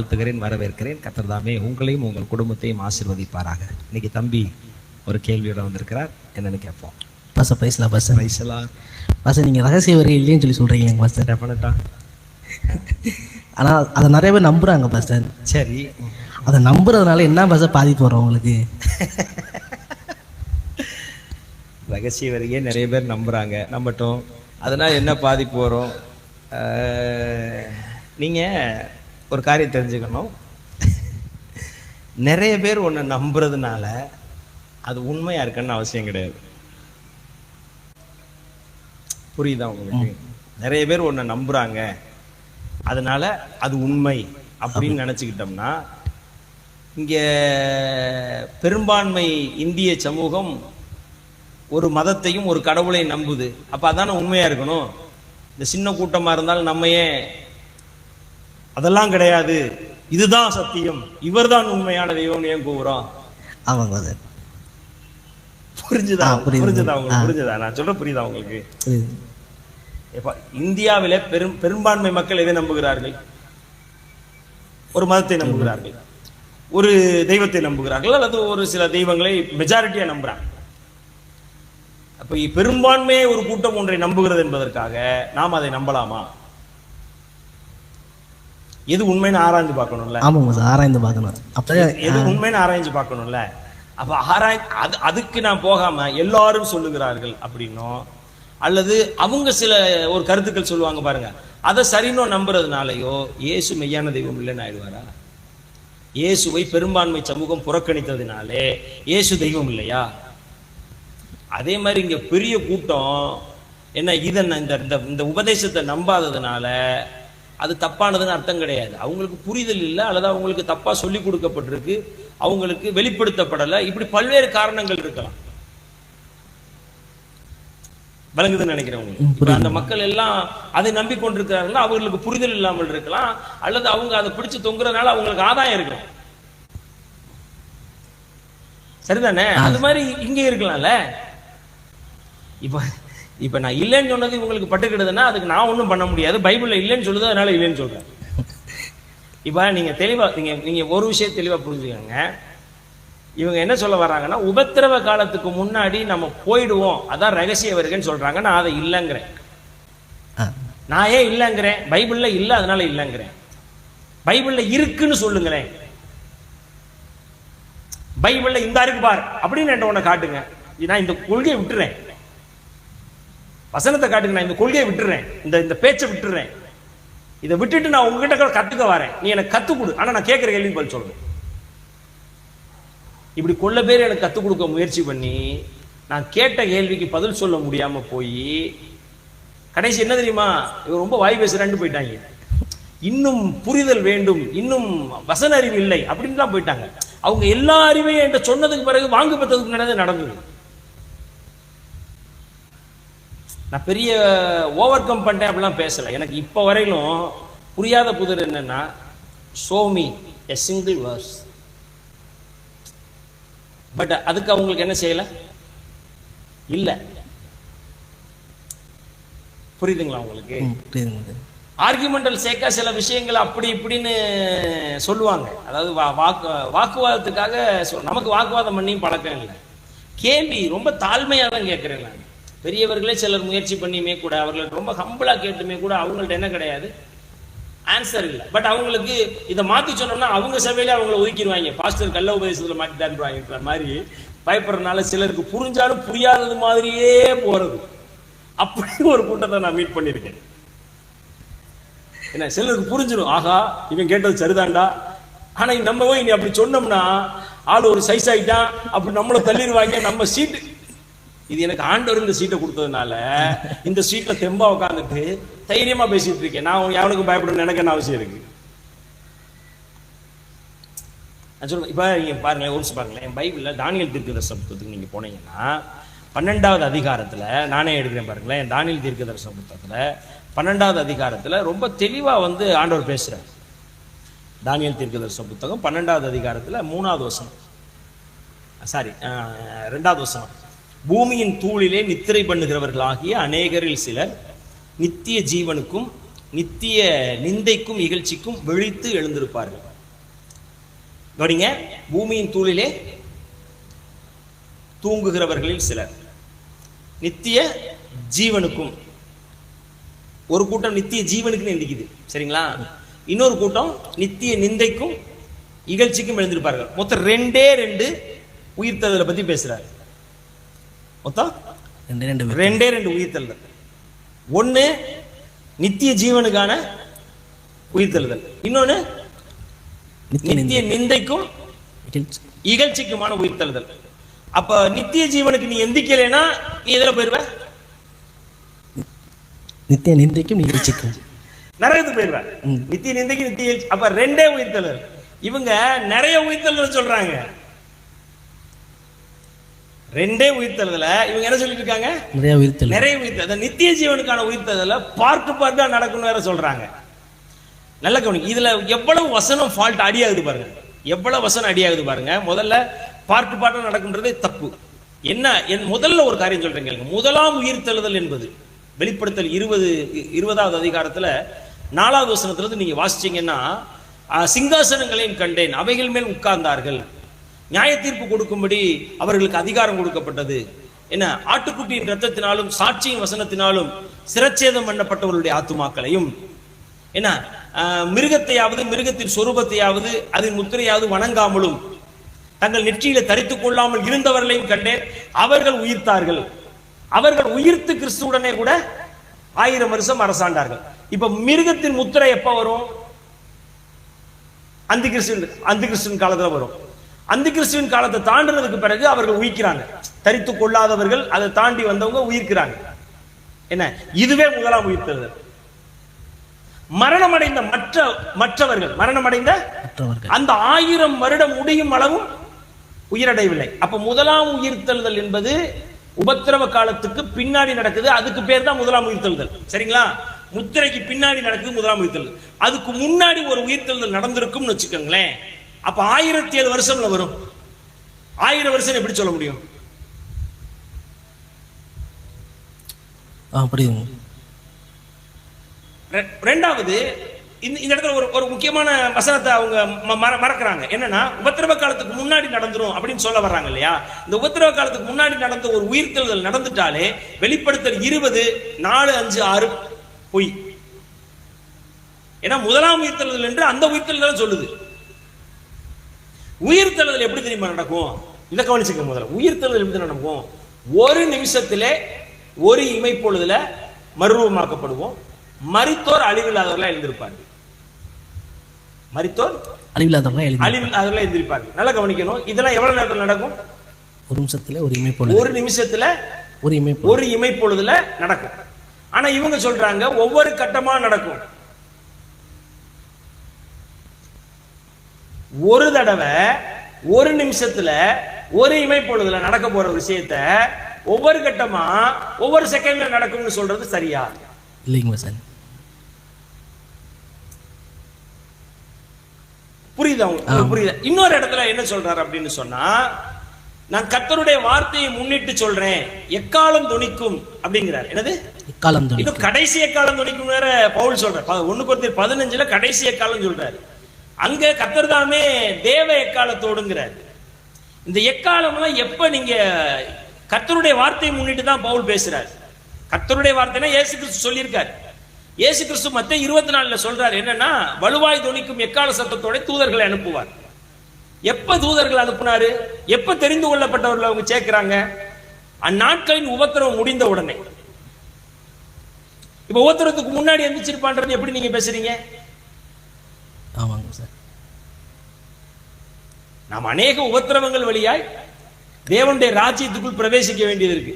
வாழ்த்துகிறேன் வரவேற்கிறேன். கத்தர்தாமே உங்களையும் உங்கள் குடும்பத்தையும் ஆசீர்வதிப்பாராக. இன்னைக்கு தம்பி ஒரு கேள்வியோட வந்திருக்கிறார். என்னன்னு கேட்போம். பாச பேசலாம் பாச. வயசெல்லாம் பாச நீங்கள் ரகசிய வரி இல்லைன்னு சொல்லி சொல்கிறீங்க பாஸ்டர் டெஃபினட்டா ஆனால் அதை நிறைய பேர் நம்புகிறாங்க பாஸ்டர் சரி. அதை நம்புறதுனால என்ன பாச பாதிப்பு வரும் உங்களுக்கு? ரகசிய வரியே நிறைய பேர் நம்புறாங்க. நம்பட்டும். அதனால் என்ன பாதிப்பு வரும்? அஹ், நீங்க ஒரு காரியம் தெரிஞ்சுக்கணும். நிறைய பேர் ஒன்று நம்புறதுனால அது உண்மையா இருக்குன்னு அவசியம் கிடையாது. புரியுதா உங்களுக்கு? நிறைய பேர் ஒன்று நம்புறாங்க. அதனால அது உண்மை அப்படின்னு நினச்சிக்கிட்டோம்னா இங்க பெரும்பான்மை இந்திய சமூகம் ஒரு மதத்தையும் ஒரு கடவுளை நம்புது. அப்ப அதானே உண்மையா இருக்கணும்? இந்த சின்ன கூட்டமா இருந்தாலும் நம்ம ஏன் அதெல்லாம் கிடையாது. இதுதான் சத்தியம். இவர்தான் உண்மையான தெய்வம்னு ஏன் கூவுறோம் பாஸ்டர் புரிஞ்சுதா. புரிஞ்சுதா உங்களுக்கு. புரிஞ்சுதா? நான் சொல்ற புரியுதா உங்களுக்கு? இந்தியாவில பெரும் பெரும்பான்மை மக்கள் எதை நம்புகிறார்கள்? ஒரு மதத்தை நம்புகிறார்கள். ஒரு தெய்வத்தை நம்புகிறார்கள் அல்லது ஒரு சில தெய்வங்களை மெஜாரிட்டியா நம்புறாங்க. அப்ப பெரும்பான்மையை ஒரு கூட்டம் ஒன்றை நம்புகிறது என்பதற்காக நாம் அதை நம்பலாமா? எது உண்மைன்னு ஆராய்ந்து பார்க்கணும்ல? ஆமாங்க பாஸ்டர் ஆராய்ந்து பார்க்கணும். அப்போ எது உண்மைன்னு ஆராய்ஞ்சு பார்க்கணும்ல? அப்ப ஆராய் அது அதுக்கு நான் போகாம எல்லாரும் சொல்லுகிறார்கள் அப்படின்னும் அல்லது அவங்க சில ஒரு கருத்துக்கள் சொல்லுவாங்க பாருங்க. அதை சரின்னு நம்புறதுனாலயோ இயேசு மெய்யான தெய்வம் இல்லைன்னு ஆயிடுவாரா? இயேசுவை பெரும்பான்மை சமூகம் புறக்கணித்ததினாலே இயேசு தெய்வம் இல்லையா? அதே மாதிரி இங்க பெரிய கூட்டம் என்ன இதை இந்த- இந்த உபதேசத்தை நம்பாததுனால அது தப்பானதுன்னு அர்த்தம் கிடையாது. அவங்களுக்கு புரிதல் இல்லை அல்லது அவங்களுக்கு தப்பா சொல்லி கொடுக்கப்பட்டிருக்கு அவங்களுக்கு வெளிப்படுத்தப்படலை. இப்படி பல்வேறு காரணங்கள் இருக்கலாம். விளங்குதுன்னு நினைக்கிறேன் அந்த மக்கள் எல்லாம் அதை நம்பிக்கொண்டிருக்கிறார்கள் அவர்களுக்கு புரிதல் இல்லாமல் இருக்கலாம். அல்லது அவங்க அதை பிடிச்சு தொங்குறதுனால அவங்களுக்கு ஆதாயம் இருக்கலாம். சரிதானே? அது மாதிரி இங்கே இருக்கலாம்ல. இப்ப இப்ப நான் இல்லைன்னு சொன்னது இவங்களுக்கு பட்டுக்கிடுதுன்னா அதுக்கு நான் ஒண்ணும் பண்ண முடியாது. பைபிள்ல இல்லைன்னு சொல்லுது அதனால இல்லைன்னு சொல்றேன். இப்ப நீங்க தெளிவா நீங்க நீங்க ஒரு விஷயம் தெளிவா புரிஞ்சுக்கோங்க. இவங்க என்ன சொல்ல வர்றாங்கன்னா உபத்திரவ காலத்துக்கு முன்னாடி நம்ம போயிடுவோம். அதான் ரகசிய வருகைன்னு சொல்றாங்க. நான் அதை இல்லைங்கிறேன். நான் ஏன் இல்லைங்கிறேன்? பைபிள்ல இல்ல அதனால இல்லைங்கிறேன். பைபிள்ல இருக்குன்னு சொல்லுங்களேன். பைபிள்ல இந்த இருக்கு பார் அப்படின்னு என்கிட்ட உன்னை காட்டுங்க. நான் இந்த கொள்கையை விட்டுறேன். வசனத்தை காட்டுங்க நான் இந்த கொள்கையை விட்டுறேன். இந்த இந்த பேச்சை விட்டுறேன். இதை விட்டுட்டு நான் உங்ககிட்ட கூட கத்துக்க வரேன். நீ எனக்கு கத்துக் கொடு. ஆனா நான் கேட்கிற கேள்வி பதில் சொல்றேன் இப்படி கொள்ள பேர் எனக்கு கத்துக் கொடுக்க முயற்சி பண்ணி நான் கேட்ட கேள்விக்கு பதில் சொல்ல முடியாம போய் கடைசி என்ன தெரியுமா? இவர் ரொம்ப வாய் பேசுறான்னு போயிட்டாங்க. இன்னும் புரிதல் வேண்டும் இன்னும் வசன அறிவு இல்லை அப்படின்னு தான் போயிட்டாங்க. அவங்க எல்லா அறிவையும் என்கிட்ட சொன்னதுக்கு பிறகு வாங்கு பெற்றதுக்கு நடந்தது நடந்தது. நான் பெரிய ஓவர் கம் பண்ணிட்டேன் அப்படிலாம் பேசல. எனக்கு இப்போ வரையிலும் புரியாத புதிர் என்னன்னா show me a single verse but அதுக்கு அவங்களுக்கு என்ன செய்யல? இல்ல. புரியுதுங்களா உங்களுக்கு. ஆர்குமெண்டல் சேர்க்க சில விஷயங்கள் அப்படி இப்படின்னு சொல்லுவாங்க. அதாவது வாக்கு வாக்குவாதத்துக்காக நமக்கு வாக்குவாதம் பண்ணியும் பழக்கம் இல்லை. கேள்வி ரொம்ப தாழ்மையாக தான் கேட்குறேன் நான். பெரியவர்களே சிலர் முயற்சி பண்ணியுமே கூட அவர்கள் ரொம்ப ஹம்பிளா கேட்டுமே கூட அவங்கள்ட்ட என்ன கிடையாது? ஆன்சர் இல்லை. பட் அவங்களுக்கு இதை மாத்தி சொன்னோம்னா அவங்க சபையிலே அவங்கள ஒதுக்கிடுவாங்க. பாஸ்டர் கள்ள உபதேசத்துல மாட்டி மாதிரி பயப்படுறதுனால சிலருக்கு புரிஞ்சாலும் புரியாதது மாதிரியே போறது. அப்படி ஒரு கூட்டத்தை நான் மீட் பண்ணியிருக்கேன். என்ன சிலருக்கு புரிஞ்சிடும் ஆகா இவன் கேட்டது சரிதான்டா ஆனா நம்ம போய் நீ அப்படி சொன்னோம்னா ஆள் ஒரு சைஸ் ஆகிட்டான் அப்படி நம்மளை தள்ளிடுவாங்க. நம்ம சீட்டு இது எனக்கு ஆண்டவர் இந்த சீட்டை கொடுத்ததுனால இந்த சீட்ல தெம்பா உட்காந்துட்டு தைரியமா பேசிட்டு இருக்கேன். நான் எவனுக்கும் பயப்படணும் எனக்கு என்ன அவசியம் இருக்கு? இப்போ நீங்க பாருங்களேன் யோசிச்சு பாருங்களேன். என் பைபிளில் தானியல் தீர்க்கதரிசன புத்தகத்துக்கு நீங்க போனீங்கன்னா பன்னெண்டாவது அதிகாரத்துல நானே எடுக்கிறேன் பாருங்களேன் தானியல் தீர்க்கதரிசன புத்தகத்தில் பன்னெண்டாவது அதிகாரத்துல ரொம்ப தெளிவா வந்து ஆண்டவர் பேசுறார். தானியல் தீர்க்கதரிசன புத்தகம் பன்னெண்டாவது அதிகாரத்தில் மூணாவது வசனம். சாரி ரெண்டாவது வசனம். பூமியின் தூளிலே நித்திரை பண்ணுகிறவர்களாகிய அநேகரில் சிலர் நித்திய ஜீவனுக்கும் நித்திய நிந்தைக்கும் இகழ்ச்சிக்கும் விழித்து எழுந்திருப்பார்கள். கவனிங்க பூமியின் தூளிலே தூங்குகிறவர்களில் சிலர். நித்திய ஜீவனுக்கும். ஒரு கூட்டம் நித்திய ஜீவனுக்குன்னு எந்திக்குது சரிங்களா? இன்னொரு கூட்டம் நித்திய நிந்தைக்கும் இகழ்ச்சிக்கும் எழுந்திருப்பார்கள். மொத்தம் ரெண்டே ரெண்டு உயிர்த்தெழுதலை பத்தி பேசுறாரு. மொத்தம்? ரெண்டு ரெண்டு உயிர்த்தெழுதல். ஒண்ணு நித்திய ஜீவனுக்கான உயிர்த்தெழுதல். இன்னொன்னு நித்திய நிந்தைக்கும் இகழ்ச்சிக்குமான உயிர்த்தெழுதல். அப்ப நித்திய ஜீவனுக்கு நீ எந்திக்கலைன்னா நீ எதுல போயிருவ? நித்திய நிந்தைக்கும் நிகழ்ச்சிக்கும் நரகத்துக்கு போயிருவ. ம். நித்திய நிந்தைக்கு நித்திய. அப்ப ரெண்டே உயிர்த்தெழுதல். இவங்க நிறைய உயிர்த்தெழுதல் சொல்றாங்க. ரெண்டே உயிர்த்தெழுதல இவங்க என்ன சொல்லிட்டு இருக்காங்க நிறைய உயிர்த்தல் நிறைய உயிர்த்தல் நித்திய ஜீவனுக்கான உயிர்த்தெழுதல பார்ட்டு பார்ட்டா நடக்கும் வேற சொல்றாங்க. நல்ல கவனி இதுல எவ்வளவு வசனம் ஃபால்ட் அடியாகுது பாருங்க. எவ்வளவு வசனம் அடியாகுது பாருங்க. முதல்ல பார்ட்டு பார்ட்டா நடக்குன்றதே தப்பு. என்ன? என் முதல்ல ஒரு காரியம் சொல்றேன் கேளுங்க. முதலாம் உயிர்த்தெழுதல் என்பது வெளிப்படுத்தல் இருபது இருபதாவது அதிகாரத்துல நாலாவது வசனத்துல இருந்து நீங்க வாசிச்சீங்கன்னா சிங்காசனங்களையும் கண்டேன். அவைகள் மேல் உட்கார்ந்தார்கள். நியாய தீர்ப்பு கொடுக்கும்படி அவர்களுக்கு அதிகாரம் கொடுக்கப்பட்டது. என்ன? ஆட்டுக்குட்டியின் ரத்தத்தினாலும் சாட்சியின் வசனத்தினாலும் சிரச்சேதம் பண்ணப்பட்டவர்களுடைய ஆத்துமாக்களையும் என்ன? மிருகத்தையாவது மிருகத்தின் சொரூபத்தையாவது அதன் முத்திரையாவது வணங்காமலும் தங்கள் நெற்றியில தரித்துக் கொள்ளாமல் இருந்தவர்களையும் கண்டேன். அவர்கள் உயிர்த்தார்கள். அவர்கள் உயிர்த்து கிறிஸ்துவுடனே கூட ஆயிரம் வருஷம் அரசாண்டார்கள். இப்ப மிருகத்தின் முத்திரை எப்ப வரும்? அந்த கிறிஸ்டின் அந்த கிறிஸ்டின் காலத்துல வரும். அந்த கிறிஸ்துவின் காலத்தை தாண்டினதுக்கு பிறகு அவர்கள் உயிர்க்கிறாங்க. தரித்துக் கொள்ளாதவர்கள் அதை தாண்டி வந்தவங்க உயிர்க்கிறாங்க. என்ன? இதுவே முதலாம் உயிர்த்தெழுதல். மரணமடைந்த மற்ற மற்றவர்கள் மரணமடைந்த அந்த ஆயிரம் வருடம் முடியும் அளவும் உயிரடையவில்லை. அப்ப முதலாம் உயிர்த்தெழுதல் என்பது உபத்திரவ காலத்துக்கு பின்னாடி நடக்குது. அதுக்கு பேர் தான் முதலாம் உயிர்த்தெழுதல். சரிங்களா? முத்திரைக்கு பின்னாடி நடக்குது முதலாம் உயிர்த்தெழுதல். அதுக்கு முன்னாடி ஒரு உயிர்த்தெழுதல் நடந்திருக்கும்னு வச்சுக்கோங்களேன். அப்ப ஆயிரத்தி ஏழு வருஷம்ல வரும். ஆயிரம் வருஷம் எப்படி சொல்ல முடியும்? ரெண்டாவது இந்த இடத்துல ஒரு ஒரு முக்கியமான வசனத்தை அவங்க மறக்கறாங்க. என்னன்னா உபத்திரவ காலத்துக்கு முன்னாடி நடந்துரும் அப்படின்னு சொல்ல வர்றாங்க இல்லையா? இந்த உபத்திரவ காலத்துக்கு முன்னாடி நடந்த ஒரு உயிர்த்தெழுதல் நடந்துட்டாலே வெளிப்படுத்தல் இருபது நாலு அஞ்சு ஆறு பொய். ஏன்னா முதலாம் உயிர்த்தெழுதல் என்று அந்த உயிர்த்தெழுதல் சொல்லுது. உயிர்த்தெழுதல் எப்படி தெரியுமா நடக்கும்? இதை கவனிச்சுக்க முதல்ல. உயிர்த்தெழுதல் எப்படி நடக்கும்? ஒரு நிமிஷத்திலே ஒரு இமைப்பொழுதுல மறுரூபமாக்கப்படுவோம். மரித்தோர் அழிவில்லாதவர்களா எழுந்திருப்பார்கள். மரித்தோர் அழிவில்லாதவங்க எழுதி அழிவில்லாதவர்களா எழுந்திருப்பார்கள். நல்லா கவனிக்கணும். இதெல்லாம் எவ்வளவு நேரத்தில் நடக்கும்? ஒரு நிமிஷத்துல ஒரு இமை பொழுது ஒரு நிமிஷத்துல ஒரு இமை ஒரு இமைப்பொழுதுல நடக்கும். ஆனா இவங்க சொல்றாங்க ஒவ்வொரு கட்டமா நடக்கும். ஒரு தடவை ஒரு நிமிஷத்துல ஒரு இமைப்பொழுதுல நடக்க போற விஷயத்த ஒவ்வொரு கட்டமா ஒவ்வொரு செகண்ட்ல நடக்கும்னு சொல்றது சரியா? இல்லைங்க சார். புரியுதா புரியுதா? இன்னொரு இடத்துல என்ன சொல்றாரு அப்படின்னு சொன்னா நான் கர்த்தருடைய வார்த்தையை முன்னிட்டு சொல்றேன். எக்காலம் துணிக்கும் அப்படிங்கிறார். என்னது? இன்னும் கடைசி எக்காலம் துணிக்கும் வேற பவுல் சொல்றார். ஒண்ணு ஒருத்தர் பதினஞ்சுல கடைசி எக்காலம் சொல்றாரு. அங்க கத்தர் தாமே தேவ எக்காலத்தோடுங்கிறார். இந்த எக்காலம்லாம் எப்ப நீங்க கத்தருடைய வார்த்தையை முன்னிட்டு தான் பவுல் பேசுறார். கத்தருடைய வார்த்தைனா ஏசு கிறிஸ்து சொல்லியிருக்காரு. இயேசு கிறிஸ்து மத்த இருபத்தி நாலுல சொல்றாரு என்னன்னா வலுவாய் துணிக்கும் எக்கால சத்தத்தோட தூதர்களை அனுப்புவார். எப்ப தூதர்கள் அனுப்புனாரு? எப்ப தெரிந்து கொள்ளப்பட்டவர்கள் அவங்க சேர்க்கிறாங்க? அந்நாட்களின் உபத்திரவம் முடிந்த உடனே. இப்ப உபத்திரத்துக்கு முன்னாடி எந்திரிச்சிருப்பான்றது எப்படி நீங்க பேசுறீங்க? ஆமாங்க சார். நாம் அநேக உபத்திரவங்கள் வழியாய் தேவனுடைய ராஜ்யத்துக்குள் பிரவேசிக்க வேண்டியது இருக்கு.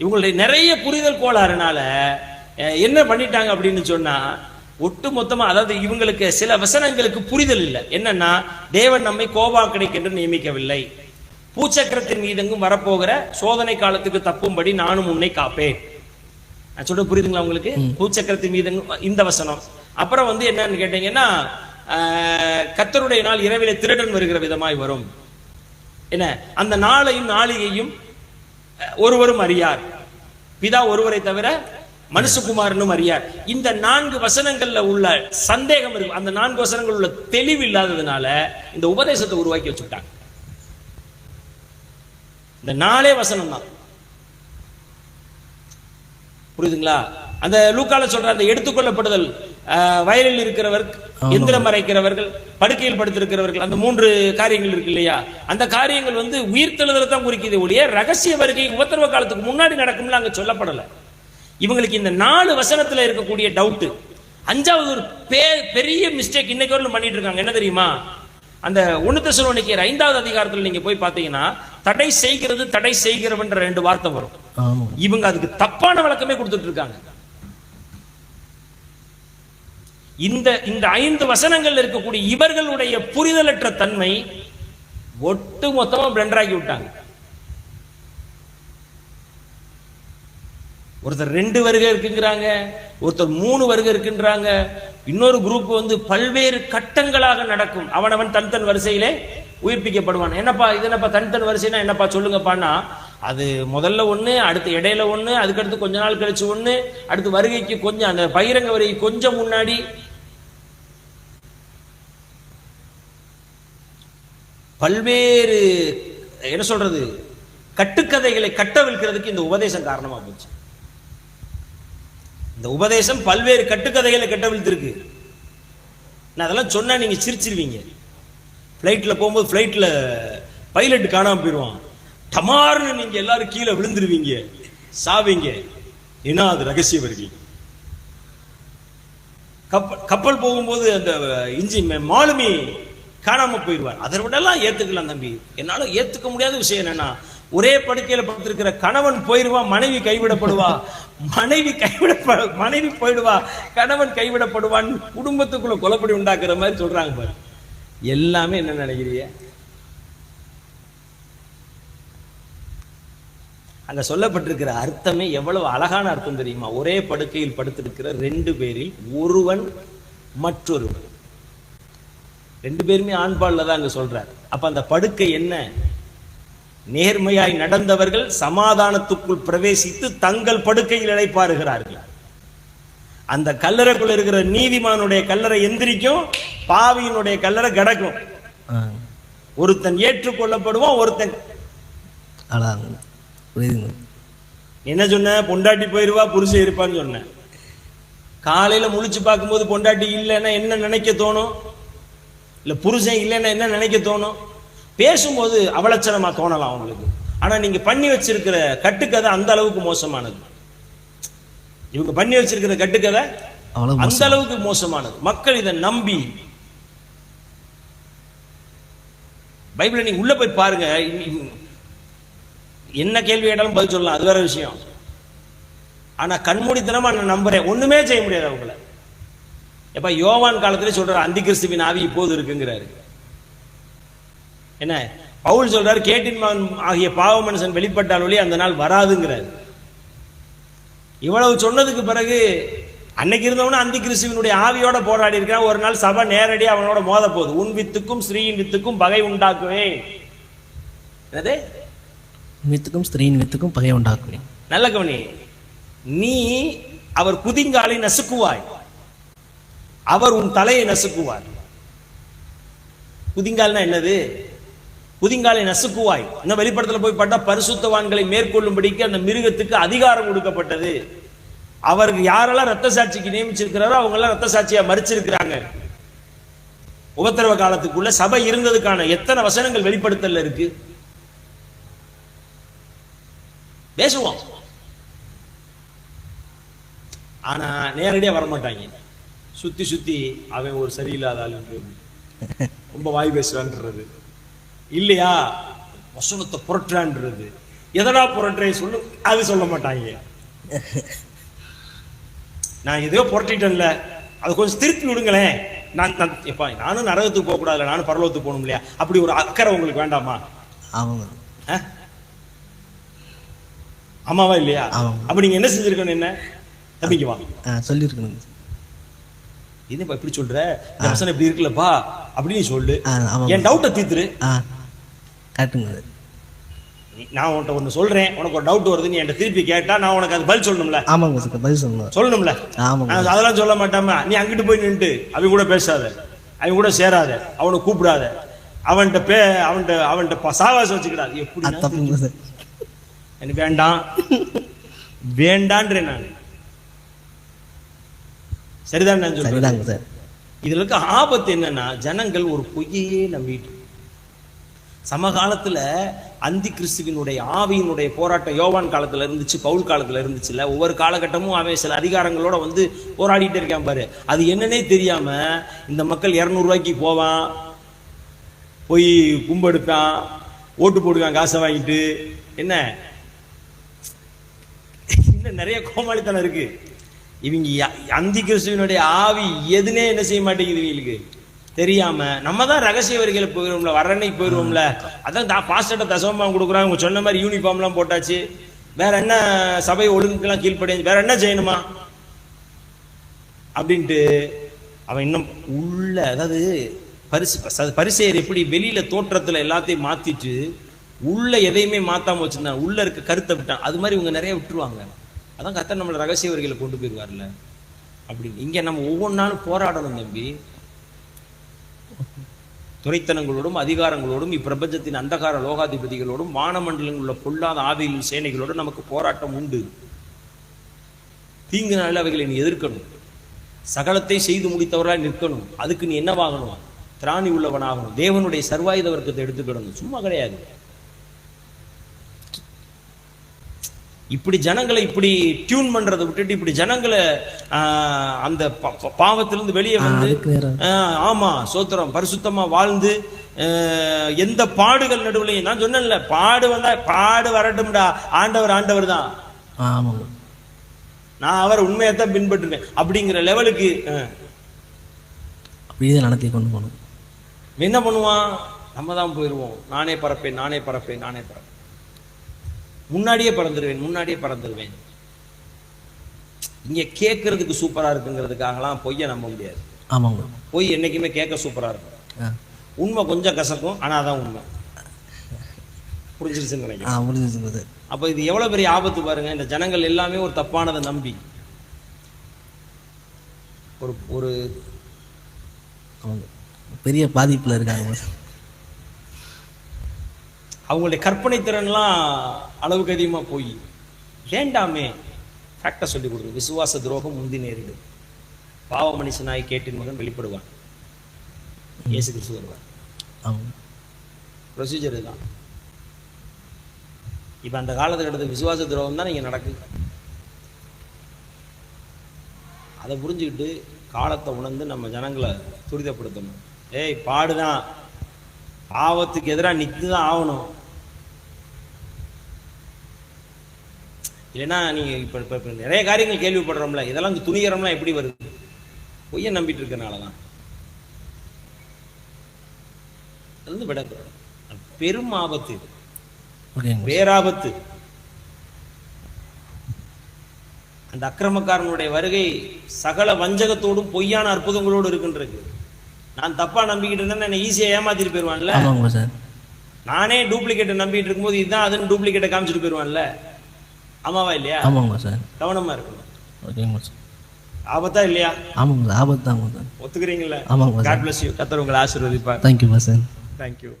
இவங்களுடைய நிறைய புரிதல் கோளாறுனால அஹ், என்ன பண்ணிட்டாங்க அப்படின்னு சொன்னா ஒட்டு மொத்தமா அதாவது இவங்களுக்கு சில வசனங்களுக்கு புரிதல் இல்லை. என்னன்னா தேவன் நம்மை கோபாக்கடைக்கென்று நியமிக்கவில்லை. பூச்சக்கரத்தின் மீதெங்கும் வரப்போகிற சோதனை காலத்துக்கு தப்பும்படி நானும் உன்னை காப்பேன். சொல்ற புரியுதுங்களா உங்களுக்கு? பூச்சக்கரத்தின் மீதெங்கும் இந்த வசனம். அப்புறம் வந்து என்னன்னு கேட்டீங்கன்னா ஆஹ், கர்த்தருடைய நாள் இரவிலே திருடன் வருகிற விதமாய் வரும். என்ன? அந்த நாளையும் நாளிகையும் ஒருவரும் அறியார். பிதா ஒருவரை தவிர மனுஷகுமாரனும் அறியார். இந்த நான்கு வசனங்கள்ல உள்ள சந்தேகம் இருக்கு. அந்த நான்கு வசனங்கள் உள்ள தெளிவு இல்லாததுனால இந்த உபதேசத்தை உருவாக்கி வச்சுட்டாங்க இந்த நாலே வசனம் தான் புரியுதுங்களா? அந்த லூக்கால சொல்ற அந்த எடுத்துக்கொள்ளப்படுதல் வயலில் இருக்கிறவர் எந்திரம் மறைக்கிறவர்கள் படுக்கையில் படுத்திருக்கிறவர்கள் அந்த மூன்று காரியங்கள் இருக்கு இல்லையா? அந்த காரியங்கள் வந்து உயிர்த்தெழுதலை தான் குறிக்குது ஒழிய ரகசிய வருகை உபத்திரவ காலத்துக்கு முன்னாடி நடக்கும்ல அங்க சொல்லப்படல. இவங்களுக்கு இந்த நாலு வசனத்துல இருக்கக்கூடிய டவுட் அஞ்சாவது ஒரு பெரிய மிஸ்டேக் இன்னைக்கு வரலும் பண்ணிட்டு இருக்காங்க. என்ன தெரியுமா? அந்த ஒன்னு தெசலோனிக்கேயர் ஐந்தாவது அதிகாரத்துல நீங்க போய் பாத்தீங்கன்னா தடை செய்கிறது தடை செய்கிறவன்ற ரெண்டு வார்த்தை வரும். இவங்க அதுக்கு தப்பான விளக்கமே கொடுத்துட்டு இருக்காங்க. இந்த இந்த ஐந்து வசனங்கள்ல இருக்கக்கூடிய இவர்களுடைய புரிதலற்ற தன்மை ஒட்டு மொத்தமா பிளண்டர் ஆக்கி விட்டாங்க. ஒருத்தர் ரெண்டு வருகை இருக்குங்கிறாங்க ஒருத்தர் மூணு வருகை இருக்குன்றாங்க இன்னொரு குரூப் வந்து பல்வேறு கட்டங்களாக நடக்கும். அவனவன் தன் தன் வரிசையிலே உயிர்ப்பிக்கப்படுவான். என்னப்பா இது என்னப்பா தனித்தன் வரிசைனா என்னப்பா சொல்லுங்கப்பான்னா அது முதல்ல ஒண்ணு அடுத்து இடையில ஒண்ணு அதுக்கடுத்து கொஞ்ச நாள் கழிச்சு ஒண்ணு அடுத்து வருகைக்கு கொஞ்சம் அந்த பகிரங்க வருகை கொஞ்சம் முன்னாடி. பல்வேறு என்ன சொல்றது கட்டுக்கதைகளை கட்டவிழ்க்கிறதுக்கு இந்த உபதேசம் காரணமா போச்சு. இந்த உபதேசம் பல்வேறு கட்டுக்கதைகளை கட்டவிழ்த்திருக்கு. நான் அதெல்லாம் சொன்னா நீங்க சிரிச்சிருவீங்க. ஃப்ளைட்ல போகும்போது ஃப்ளைட்டில் பைலட் காணாமல் போயிடுவான் டமார்னு நீங்க எல்லாரும் கீழே விழுந்துருவீங்க. சாவீங்க. ஏன்னா அது ரகசிய வருகை கப்பல் கப்பல் போகும்போது அந்த இஞ்சி மாலுமி காணாமல் போயிடுவார் அதை விடலாம் ஏத்துக்கலாம் தம்பி. என்னால் ஏத்துக்க முடியாத விஷயம் என்னன்னா ஒரே படுக்கையில் படுத்திருக்கிற கணவன் போயிடுவா மனைவி கைவிடப்படுவா. மனைவி கைவிட மனைவி போயிடுவா கணவன் கைவிடப்படுவான்னு குடும்பத்துக்குள்ள கொலப்படி உண்டாக்குற மாதிரி சொல்றாங்க பாரு. எல்லாமே என்ன நினைக்கிறீங்க அங்க சொல்லப்பட்டிருக்கிற அர்த்தமே எவ்வளவு அழகான அர்த்தம் தெரியுமா? ஒரே படுக்கையில் படுத்திருக்கிற ரெண்டு பேரில் ஒருவன் மற்றொருவன். ரெண்டு பேருமே ஆண்பால்ல தான் அங்க சொல்றார். அப்ப அந்த படுக்கை என்ன? நேர்மையாய் நடந்தவர்கள் சமாதானத்துக்குள் பிரவேசித்து தங்கள் படுக்கையில் இழைப்பாருகிறார்கள் அந்த கல்லறைக்குள்ள இருக்கிற நீதிமானுடைய கல்லறை எந்திரிக்கும் பாவியினுடைய கல்லறை கிடக்கும். ஒருத்தன் ஏற்றுக்கொள்ளப்படுவான் ஒருத்தன் என்ன சொன்ன? பொண்டாட்டி போயிருவா புருஷன் இருப்பான்னு சொன்னேன் காலையில முழிச்சு பார்க்கும்போது பொண்டாட்டி இல்லைன்னா என்ன நினைக்க தோணும்? இல்ல புருஷன் இல்லைன்னா என்ன நினைக்க தோணும்? பேசும்போது அவலட்சணமா தோணலாம் அவங்களுக்கு. ஆனா நீங்க பண்ணி வச்சிருக்கிற கட்டுக்கதை அந்த அளவுக்கு மோசமானது. இவங்க பண்ணி வச்சிருக்கிற கட்டுக்கதை அந்த அளவுக்கு மோசமானது. மக்கள் இதை நம்பி பைபிளை நீ உள்ள போய் பாருங்க. என்ன கேள்வி கேட்டாலும் பதில் சொல்லலாம். அது வேற விஷயம். ஆனா கண்மூடித்தனமா நான் நம்புறேன். ஒண்ணுமே செய்ய முடியாது அவங்கள. எப்ப யோவான் காலத்துல சொல்றாரு அந்தி கிறிஸ்துவின் ஆவி இப்போது இருக்குங்கிறாரு. என்ன? பவுல் சொல்றாரு கேட்டின் மகன் ஆகிய பாவ மனுஷன் வெளிப்பட்டால் ஒளி அந்த நாள் வராதுங்கிறாரு. இவ்வளவு சொன்னதுக்கு பிறகு அன்னைக்கு இருந்தவன அந்தி கிறிஸ்துவனுடைய ஆவியோட போராடி இருக்கிறான். ஒரு நாள் சபை நேரடி அவனோட மோத போகுது. உன் வித்துக்கும் ஸ்ரீயின் வித்துக்கும் பகை உண்டாக்குவேன். என்னது? வித்துக்கும் ஸ்திரீயின் வித்துக்கும் பகை உண்டாக்குவேன். நல்ல கவனி. நீ அவர் குதிங்காலை நசுக்குவாய். அவர் உன் தலையை நசுக்குவார். குதிங்கால்னா என்னது? குதிங்காலை நசுக்குவாய். இன்னும் வெளிப்படத்துல போய் பார்த்தா பரிசுத்தவான்களை மேற்கொள்ளும்படிக்கு அந்த மிருகத்துக்கு அதிகாரம் கொடுக்கப்பட்டது. அவருக்கு யாரெல்லாம் ரத்த சாட்சிக்கு நியமிச்சிருக்கிறாரோ அவங்க எல்லாம் ரத்த சாட்சியா மறிச்சிருக்கிறாங்க. உபத்திரவ காலத்துக்குள்ள சபை இருந்ததுக்கான எத்தனை வசனங்கள் வெளிப்படுத்தல இருக்கு? பேசுவோம். ஆனா நேரடியா வரமாட்டாங்க. சுத்தி சுத்தி அவன் ஒரு சரியில்லாத ஆளுன்றது ரொம்ப வாய் பேசுறான்றது இல்லையா? வசனத்தை புரட்டுறான்றது. எதனா புரட்டுறே சொல்லு அது சொல்ல மாட்டாங்க. நான் எதையோ புரட்டிட்டேன்ல. அது கொஞ்சம் திருப்பி விடுங்களேன். நான் நான் எப்பா நானும் நரகத்துக்கு போக கூடாதுல நானும் பரலோகத்துக்கு போகணும் இல்லையா? அப்படி ஒரு அக்கறை உங்களுக்கு வேண்டாமா? ஆமாவா இல்லையா. அப்ப நீங்க என்ன செஞ்சிருக்கணும் என்ன? தம்பிக்கு வா. ஆ சொல்லியிருக்கணுங்க என்னப்பா இப்படி சொல்ற? இப்படி இருக்குல்லப்பா. அப்படின்னு சொல்லு. என் டவுட்டை தீத்துரு நீ- நான் உன்கிட்ட ஒன்று சொல்றேன். உனக்கு ஒரு டவுட் வருது நீ என்கிட்ட திருப்பி கேட்டா நான் உனக்கு அது பதில் சொல்லணும்ல. ஆமாங்க சார் பதில் சொல்லணும். சொல்லணும்ல. ஆமாங்க அதெல்லாம் சொல்ல மாட்டாம நீ அங்கிட்டு போய் நின்னுட்டு அவங்க கூட பேசாத. அவங்க கூட சேராத. அவனை கூப்பிடாத. அவன்கிட்ட பே அவன்கிட்ட அவன்கிட்ட சாவாசம் வச்சுக்கிடாது. எப்படி எனக்கு வேண்டாம். வேண்டான்றேன் நான். சரிதான் நான் சொல்றேன். இதுல இருக்க ஆபத்து என்னன்னா ஜனங்கள் ஒரு பொய்யையே நம்பிட்டு சமகாலத்தில் அந்தி கிறிஸ்துவினுடைய ஆவியினுடைய போராட்டம் யோவான் காலத்தில் இருந்துச்சு பவுல் காலத்தில் இருந்துச்சுல்ல ஒவ்வொரு காலகட்டமும் அவன் சில அதிகாரங்களோட வந்து போராடிட்டு இருக்கான் பாரு. அது என்னன்னே தெரியாமல் இந்த மக்கள் இரநூறுவாய்க்கு போவான் போய் கும்பெடுப்பான் ஓட்டு போடுவான் காசை வாங்கிட்டு. என்ன? இன்னும் நிறைய கோமாளித்தனம் இருக்கு. இவங்க அந்தி கிறிஸ்துவனுடைய ஆவி எதுனே என்ன செய்ய மாட்டேங்குது இவங்களுக்கு? தெரியாம நம்ம தான் ரகசிய வரிகளை போயிடுவோம்ல வரணைக்கு போயிடுவோம்ல அதான் தான் பாஸ்டர்ட்ட தசமம் கொடுக்குறாங்க. உங்க சொன்ன மாதிரி யூனிஃபார்ம்லாம் போட்டாச்சு. வேற என்ன சபை ஒழுங்குக்கெல்லாம் கீழ்ப்படிஞ்சு வேற என்ன செய்யணுமா? அப்படின்ட்டு அவன் இன்னும் உள்ள அதாவது பரிசு பரிசேயர் எப்படி வெளியில தோற்றத்துல எல்லாத்தையும் மாத்திட்டு உள்ள எதையுமே மாத்தாம வச்சிருந்தாங்க உள்ள இருக்க கருத்தை விட்டான். அது மாதிரி இவங்க நிறைய விட்டுருவாங்க. அதான் கத்த நம்மள ரகசிய வரிகளை கொண்டு போயிருவார்ல அப்படின்னு. இங்க நம்ம ஒவ்வொரு நாளும் போராடணும் தம்பி. துரைத்தனங்களோடும் அதிகாரங்களோடும் இப்பிரபஞ்சத்தின் அந்தகார லோகாதிபதிகளோடும் வானமண்டலங்களில் உள்ள பொல்லாத ஆவியில் சேனைகளோடும் நமக்கு போராட்டம் உண்டு. தீங்கு நாளில் அவைகளை நீ எதிர்க்கணும். சகலத்தை செய்து முடித்தவராய் நிற்கணும். அதுக்கு நீ என்னவாகணும்? திராணி உள்ளவனாகணும். தேவனுடைய சர்வாயுத வர்க்கத்தை எடுத்துக்கிடணும் சும்மா கிடையாது. இப்படி ஜனங்களை இப்படி டியூன் பண்றதை விட்டுட்டு இப்படி ஜனங்களை அந்த பாவத்திலிருந்து வெளியே வந்து ஆமா சோத்திரம் பரிசுத்தமா வாழ்ந்து எந்த பாடுகள் நடுவுலையும் நான் சொன்னேன்ல பாடு வந்தா பாடு வரட்டும்டா ஆண்டவர் ஆண்டவர் தான். ஆமாங்க நான் அவர் உண்மையைத்தான் பின்பற்றுவேன். அப்படிங்கிற லெவலுக்கு அப்படியே நடத்தி கொண்டு போகணும். என்ன பண்ணுவான்? நம்ம தான் போயிடுவோம் நானே பறப்பேன் நானே பறப்பேன் நானே பறப்பேன். முன்னாடியே பறந்துருவேன் முன்னாடியே பறந்துருவேன். இங்க கேட்கறதுக்கு சூப்பரா இருக்குங்கிறதுக்காகலாம் பொய்யை நம்ப முடியாது. ஆமாங்க. பொய் என்னைக்குமே கேட்க சூப்பரா இருக்கும். உண்மை கொஞ்சம் கசக்கும் ஆனா அதான் உண்மை. புரிஞ்சிருச்சுன்னு நினைக்கிறேன். சார் அப்ப இது எவ்வளவு பெரிய ஆபத்து பாருங்க இந்த ஜனங்கள் எல்லாமே ஒரு தப்பானதை நம்பி. ஒரு ஒரு பெரிய பாதிப்பில் இருக்காங்க. அவங்களுடைய கற்பனை திறன்லாம் அளவுக்கு அதிகமாக போய். வேண்டாமே ஃபேக்டை சொல்லி கொடுங்க விசுவாச துரோகம் முந்தி நேரிடும். பாவ மனுஷனாய் கேட்டின் மகன் வெளிப்படுவான். இயேசு கிறிஸ்து வருவார். ப்ரொசீஜர் இதுதான். இப்போ அந்த காலத்தில் எடுத்த விசுவாச துரோகம் தான் இங்கே நடக்குது. அதை புரிஞ்சுக்கிட்டு காலத்தை உணர்ந்து நம்ம ஜனங்களை துரிதப்படுத்தணும். ஏய் பாடுதான். பாவத்துக்கு எதிராக நிற்று தான் ஆகணும். இல்லைன்னா நீங்க இப்ப இப்ப நிறைய காரியங்கள் கேள்விப்படுறோம்ல இதெல்லாம் இந்த துணிகரம்லாம் எப்படி வருது? பொய்யை நம்பிட்டு இருக்கனால தான் அது வந்து விட பெரும் ஆபத்து. பேராபத்து. அந்த அக்கிரமக்காரனுடைய வருகை சகல வஞ்சகத்தோடும் பொய்யான அற்புதங்களோடு இருக்கின்றது. நான் தப்பா நம்பிக்கிட்டு இருந்தேன் என்னை ஈஸியா ஏமாத்திட்டு சார். நானே டூப்ளிகேட்டை நம்பிட்டு இருக்கும்போது இதுதான் அதுன்னு டூப்ளிகேட்டை காமிச்சிட்டு போயிருவான்ல? ஆமாவா இல்லையா? ஆமாங்க சார். கவனமா இருக்கணும். ஓகேங்க சார். ஆபத்தா இல்லையா? ஆமாங்க சார் ஆபத்து தாங்க சார். ஒத்துக்கிறீங்களா? ஆமாங்க சார். காட் பிளஸ் யூ கத்தர் உங்களை ஆசீர்வதிப்பார். Thank you sir thank you